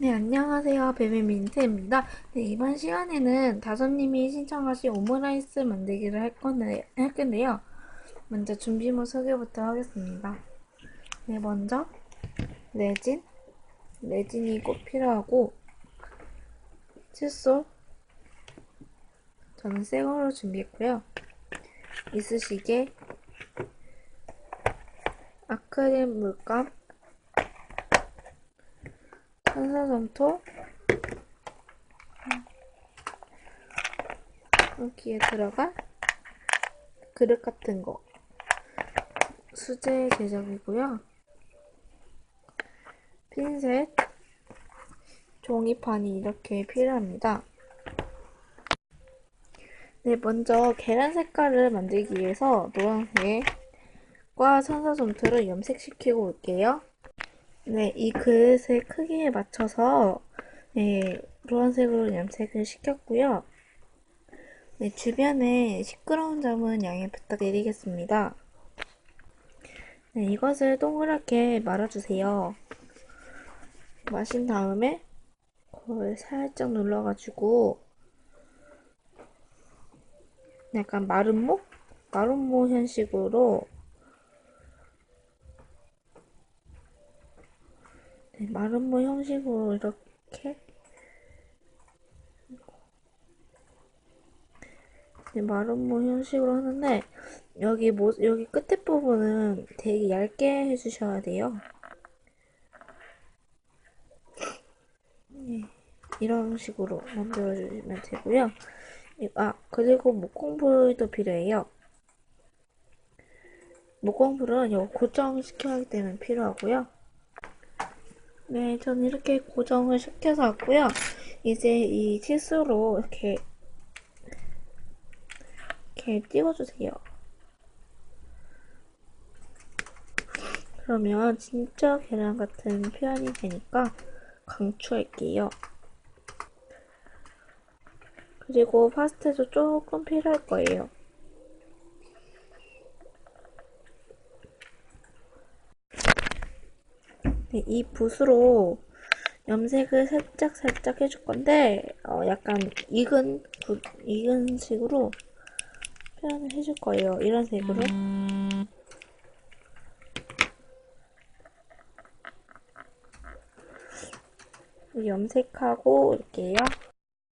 네, 안녕하세요. 베베민트입니다. 네, 이번 시간에는 다솜님이 신청하신 오므라이스 만들기를 할 건데, 할 건데요. 먼저 준비물 소개부터 하겠습니다. 네, 먼저 레진, 레진이 꼭 필요하고 칫솔, 저는 새 거로 준비했고요. 이쑤시개, 아크릴 물감, 탄산점토? 여기에 들어갈 그릇 같은 거. 수제 제작이고요. 핀셋. 종이판이 이렇게 필요합니다. 네 먼저 계란 색깔을 만들기 위해서 노란색과 산사점토를 염색시키고 올게요 네, 이 그릇의 크기에 맞춰서 네, 노란색으로 염색을 시켰고요. 네, 주변에 시끄러운 점은 양해 부탁드리겠습니다. 네, 이것을 동그랗게 말아주세요. 마신 다음에 그걸 살짝 눌러가지고 약간 마름모? 마름모 형식으로 네, 마름모 형식으로 이렇게 네, 마름모 형식으로 하는데 여기 모, 여기 끝에 부분은 되게 얇게 해주셔야 돼요. 네, 이런 식으로 만들어주시면 되고요. 아 그리고 목공불도 필요해요. 목공불은 이거 고정시켜야 때문에 필요하고요. 네, 저는 이렇게 고정을 시켜서 왔고요. 이제 이 칫솔로 이렇게 이렇게 띄워주세요. 그러면 진짜 계란 같은 표현이 되니까 강추할게요. 그리고 파스텔도 조금 필요할 거예요. 이 붓으로 염색을 살짝 살짝 해줄 건데 어, 약간 익은 붓, 익은 식으로 표현을 해줄 거예요. 이런 색으로. 염색하고 올게요.